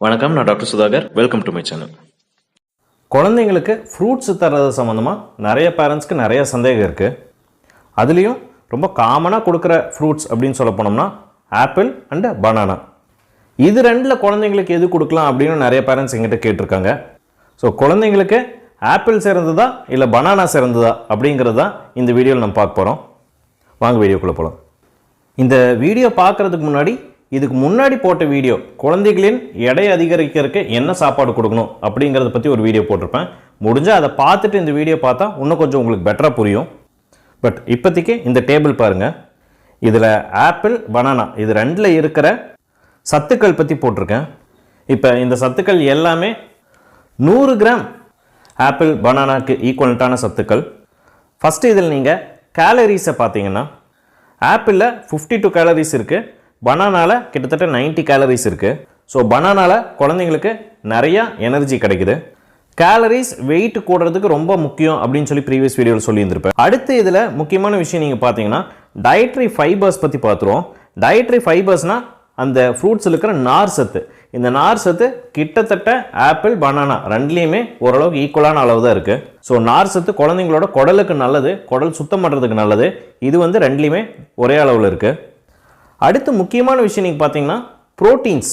வணக்கம் நான் doctor Sudhakar. Welcome to my channel குழந்தைங்களுக்கு ஃப்ரூட்ஸ் தர்றது சம்மந்தமாக நிறைய பேரண்ட்ஸ்க்கு நிறைய சந்தேகம் இருக்குது அதுலேயும் ரொம்ப காமனாக கொடுக்குற ஃப்ரூட்ஸ் அப்படின்னு சொல்ல போனோம்னா ஆப்பிள் அண்டு பனானா இது ரெண்டில் குழந்தைங்களுக்கு எது கொடுக்கலாம் அப்படின்னு நிறைய பேரண்ட்ஸ் எங்கிட்ட கேட்டிருக்காங்க. ஸோ குழந்தைங்களுக்கு ஆப்பிள் சிறந்ததா இல்லை பனானா சிறந்ததா அப்படிங்கிறது தான் இந்த வீடியோவில் நம்ம பார்க்க போகிறோம் வாங்க வீடியோக்குள்ளே போகலாம் இந்த வீடியோ பார்க்குறதுக்கு முன்னாடி இதுக்கு முன்னாடி போட்ட வீடியோ குழந்தைகளின் எடை அதிகரிக்கிறதுக்கு என்ன சாப்பாடு கொடுக்கணும் அப்படிங்கிறத பற்றி ஒரு வீடியோ போட்டிருப்பேன். முடிஞ்சால் அதை பார்த்துட்டு இந்த வீடியோ பார்த்தா இன்னும் கொஞ்சம் உங்களுக்கு பெட்டராக புரியும். பட் இப்போதைக்கு இந்த டேபிள் பாருங்கள் இதில் ஆப்பிள் பனானா இது ரெண்டில் இருக்கிற சத்துக்கள் பற்றி போட்டிருக்கேன். இப்போ இந்த சத்துக்கள் எல்லாமே நூறு கிராம் ஆப்பிள் பனானாக்கு ஈக்குவலண்ட்டான சத்துக்கள். ஃபஸ்ட்டு இதில் நீங்கள் கேலரிஸை பார்த்தீங்கன்னா ஆப்பிளில் ஃபிஃப்டி டூ கேலரிஸ் இருக்குது பனானாவில் கிட்டத்தட்ட 90 கேலரிஸ் இருக்குது ஸோ பனானாவில் குழந்தைங்களுக்கு நிறையா எனர்ஜி கிடைக்குது. கேலரிஸ் வெயிட் கூடுறதுக்கு ரொம்ப முக்கியம் அப்படின்னு சொல்லி ப்ரீவியஸ் வீடியோவில் சொல்லியிருந்திருப்பேன். அடுத்து இதில் முக்கியமான விஷயம் நீங்கள் பார்த்தீங்கன்னா டயட்ரி ஃபைபர்ஸ் பற்றி பார்த்துருவோம். டயட்ரி ஃபைபர்ஸ்னால் அந்த ஃப்ரூட்ஸில் இருக்கிற நார் சத்து. இந்த நார் சத்து கிட்டத்தட்ட ஆப்பிள் பனானா ரெண்டுலேயுமே ஓரளவுக்கு ஈக்குவலான அளவு தான் இருக்குது ஸோ நார் சத்து குழந்தைங்களோட குடலுக்கு நல்லது குடல் சுத்தம் பண்ணுறதுக்கு நல்லது. இது வந்து ரெண்டுலேயுமே ஒரே அளவில் இருக்குது அடுத்து முக்கியமான விஷயம் நீங்கள் பார்த்தீங்கன்னா ப்ரோட்டீன்ஸ்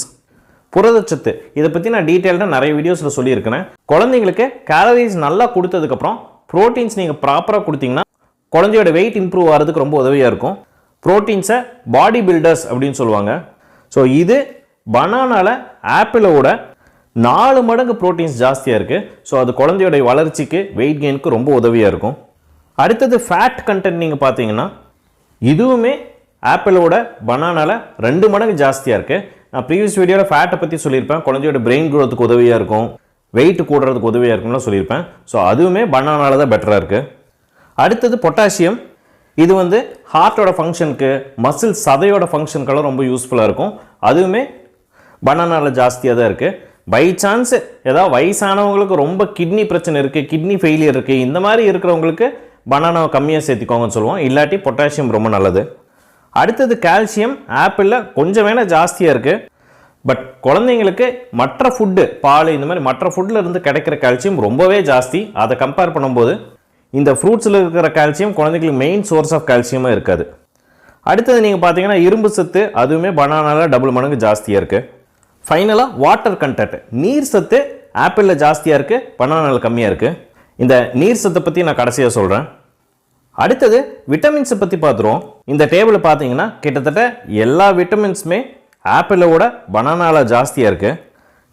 புரதச்சத்து. இதை பற்றி நான் டீட்டெயில்டாக நிறைய வீடியோஸில் சொல்லியிருக்கிறேன். குழந்தைங்களுக்கு கேலரிஸ் நல்லா கொடுத்ததுக்கப்புறம் ப்ரோட்டீன்ஸ் நீங்கள் ப்ராப்பராக கொடுத்தீங்கன்னா குழந்தையோட வெயிட் இம்ப்ரூவ் ஆகிறதுக்கு ரொம்ப உதவியாக இருக்கும். ப்ரோட்டீன்ஸை பாடி பில்டர்ஸ் அப்படின்னு சொல்லுவாங்க. ஸோ இது பனானாவில் ஆப்பிளோட நாலு மடங்கு ப்ரோட்டீன்ஸ் ஜாஸ்தியாக இருக்குது ஸோ அது குழந்தையோட வளர்ச்சிக்கு வெயிட் கெயினுக்கு ரொம்ப உதவியாக இருக்கும். அடுத்தது ஃபேட் கண்டென்ட் நீங்கள் பார்த்தீங்கன்னா இதுவுமே ஆப்பிளோட பனானால ரெண்டு மடங்கு ஜாஸ்தியாக இருக்குது நான் ப்ரீவியஸ் வீடியோவில் ஃபேட்டை பற்றி சொல்லியிருப்பேன். குழந்தையோட பிரெயின் growthக்கு உதவியாக இருக்கும். வெயிட் கூடுறதுக்கு உதவியாக இருக்கும்னு சொல்லியிருப்பேன். ஸோ அதுவுமே பனானால தான் பெட்டராக இருக்குது அடுத்தது பொட்டாசியம். இது வந்து ஹார்ட்டோட ஃபங்க்ஷனுக்கு மசில் சதையோட ஃபங்க்ஷனுக்கெல்லாம் ரொம்ப யூஸ்ஃபுல்லாக இருக்கும். அதுவுமே பனானாவில் ஜாஸ்தியாக தான் இருக்குது பை சான்ஸ் ஏதாவது வயசானவங்களுக்கு ரொம்ப கிட்னி பிரச்சனை இருக்குது கிட்னி ஃபெயிலியர் இருக்குது இந்த மாதிரி இருக்கிறவங்களுக்கு பனானாவை கம்மியாக சேர்த்திக்கோங்கன்னு சொல்லுவோம். இல்லாட்டி பொட்டாசியம் ரொம்ப நல்லது. அடுத்தது கால்சியம் ஆப்பிளில் கொஞ்சம் வேணால் ஜாஸ்தியாக இருக்குது பட் குழந்தைங்களுக்கு மற்ற ஃபுட்டு பால் இந்த மாதிரி மற்ற ஃபுட்டில் இருந்து கிடைக்கிற கால்சியம் ரொம்பவே ஜாஸ்தி. அதை கம்பேர் பண்ணும்போது இந்த ஃப்ரூட்ஸில் இருக்கிற கால்சியம் குழந்தைங்களுக்கு மெயின் சோர்ஸ் ஆஃப் கால்சியமாக இருக்காது. அடுத்தது நீங்கள் பார்த்தீங்கன்னா இரும்பு சத்து அதுவுமே பனானாவில் டபுள் மடங்கு ஜாஸ்தியாக இருக்குது ஃபைனலாக வாட்டர் கண்டென்ட் நீர் சத்து ஆப்பிளில் ஜாஸ்தியாக இருக்குது பனானாவில் கம்மியாக இருக்குது இந்த நீர் சத்தை பற்றி நான் கடைசியாக சொல்கிறேன் அடுத்தது விட்டமின்ஸை பற்றி பார்த்துருவோம். இந்த டேபிள் பார்த்தீங்கன்னா கிட்டத்தட்ட எல்லா விட்டமின்ஸுமே ஆப்பிளோட பனானால ஜாஸ்தியாக இருக்குது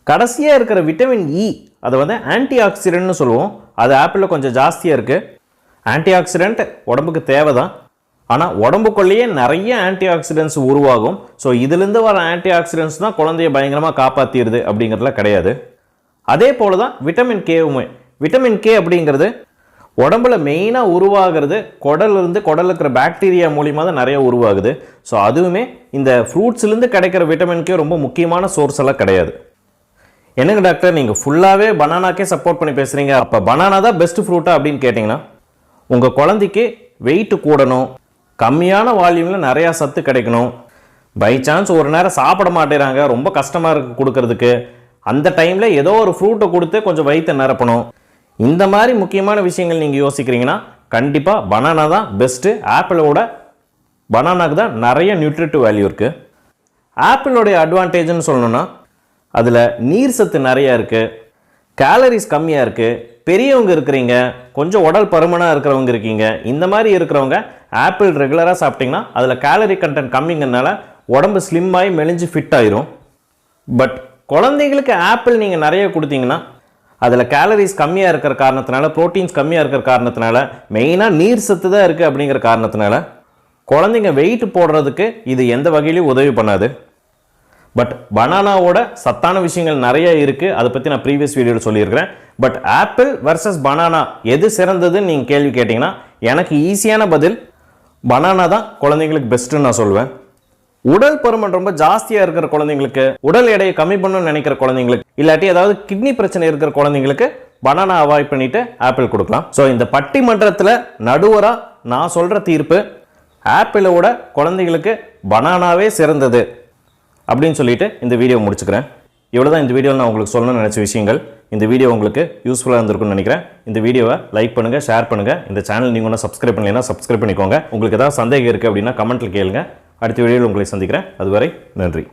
கடைசியாக இருக்கிற விட்டமின் இ e, அதை வந்து ஆன்டி ஆக்சிடென்ட்னு சொல்லுவோம். அது ஆப்பிளில் கொஞ்சம் ஜாஸ்தியாக இருக்குது ஆன்டி ஆக்சிடென்ட் உடம்புக்கு தேவை தான் ஆனால் உடம்புக்குள்ளேயே நிறைய ஆன்டி ஆக்சிடென்ட்ஸ் உருவாகும். ஸோ இதுலேருந்து வர ஆன்டி ஆக்சிடென்ட்ஸ் தான் குழந்தைய பயங்கரமாக காப்பாற்றிடுது அப்படிங்கிறதுல கிடையாது. அதே போல தான் விட்டமின் கேவுமே விட்டமின் கே அப்படிங்கிறது உடம்புல மெயினாக உருவாகிறது குடல்ல குடல் இருக்கிற பாக்டீரியா மூலியமாக தான் நிறைய உருவாகுது. ஸோ அதுவுமே இந்த ஃப்ரூட்ஸ்லேருந்து கிடைக்கிற விட்டமின்கே ரொம்ப முக்கியமான சோர்ஸ் எல்லாம் கிடையாது. என்னங்க டாக்டர் நீங்கள் ஃபுல்லாகவே பனானாக்கே சப்போர்ட் பண்ணி பேசுகிறீங்க அப்போ பனானா தான் பெஸ்ட் ஃப்ரூட்டா அப்படின்னு கேட்டிங்கன்னா உங்கள் குழந்தைக்கு வெயிட்டு கூடணும் கம்மியான வால்யூமில் நிறையா சத்து கிடைக்கணும். பை சான்ஸ் ஒரு நேரம் சாப்பிட மாட்டேறாங்க ரொம்ப கஷ்டமாக இருக்கு கொடுக்கறதுக்கு. அந்த டைமில் ஏதோ ஒரு ஃப்ரூட்டை கொடுத்து கொஞ்சம் வயிற்றை நிரப்பணும். இந்த மாதிரி முக்கியமான விஷயங்கள் நீங்கள் யோசிக்கிறீங்கன்னா கண்டிப்பாக பனானா தான் பெஸ்ட்டு ஆப்பிளோட பனானாக்கு தான் நிறைய நியூட்ரிட்டிவ் வேல்யூ இருக்குது ஆப்பிளோடைய அட்வான்டேஜ்னு சொல்லணும்னா அதில் நீர் சத்து நிறையா இருக்குது கேலரிஸ் கம்மியாக இருக்குது பெரியவங்க இருக்கிறீங்க கொஞ்சம் உடல் பருமனாக இருக்கிறவங்க இருக்கீங்க இந்த மாதிரி இருக்கிறவங்க ஆப்பிள் ரெகுலராக சாப்பிட்டிங்கன்னா அதில் கேலரி கண்டென்ட் கம்மிங்கிறதுனால உடம்பு ஸ்லிம்மாகி மெலிஞ்சு ஃபிட் ஆயிரும். பட் குழந்தைங்களுக்கு ஆப்பிள் நீங்கள் நிறைய கொடுத்தீங்கன்னா அதில் கேலரிஸ் கம்மியாக இருக்கிற காரணத்தினால ப்ரோட்டீன்ஸ் கம்மியாக இருக்கிற காரணத்தினால மெயினாக நீர் சத்து தான் இருக்குது அப்படிங்கிற காரணத்தினால குழந்தைங்க வெயிட் போடுறதுக்கு இது எந்த வகையிலையும் உதவி பண்ணாது. பட் பனானாவோட சத்தான விஷயங்கள் நிறைய இருக்குது அதை பற்றி நான் ப்ரீவியஸ் வீடியோவில் சொல்லியிருக்கிறேன். பட் ஆப்பிள் வர்சஸ் பனானா எது சிறந்ததுன்னு நீங்கள் கேள்வி கேட்டிங்கன்னா எனக்கு ஈஸியான பதில் பனானா தான் குழந்தைங்களுக்கு பெஸ்ட்டுன்னு நான் சொல்லுவேன் உடல் பருமன் ரொம்ப ஜாஸ்தியாக இருக்கிற குழந்தைங்களுக்கு உடல் எடையை கம்மி பண்ணணும்னு நினைக்கிற குழந்தைங்களுக்கு இல்லாட்டி ஏதாவது கிட்னி பிரச்சனை இருக்கிற குழந்தைங்களுக்கு பனானா அவாய்ட் பண்ணிட்டு ஆப்பிள் கொடுக்கலாம். ஸோ இந்த பட்டிமன்றத்தில் நடுவராக நான் சொல்கிற தீர்ப்பு ஆப்பிளோட குழந்தைங்களுக்கு பனானாவே சிறந்தது அப்படின்னு சொல்லிட்டு இந்த வீடியோ முடிச்சுக்கிறேன். இவ்வளோ தான் இந்த வீடியோவில் நான் உங்களுக்கு சொல்லணும்னு நினச்ச விஷயங்கள். இந்த வீடியோ உங்களுக்கு யூஸ்ஃபுல்லாக இருந்திருக்கும்னு நினைக்கிறேன். இந்த வீடியோவை லைக் பண்ணுங்கள் ஷேர் பண்ணுங்கள் இந்த சேனல் நீங்கள் ஒன்றும் சப்ஸ்கிரைப் பண்ணலைன்னா சப்ஸ்கிரைப் பண்ணிக்கோங்க. உங்களுக்கு ஏதாவது சந்தேகம் இருக்குது அப்படின்னா கமெண்ட்டில் கேளுங்கள் அடுத்த வீடியோவில் உங்களை சந்திக்கிறேன். அதுவரை நன்றி.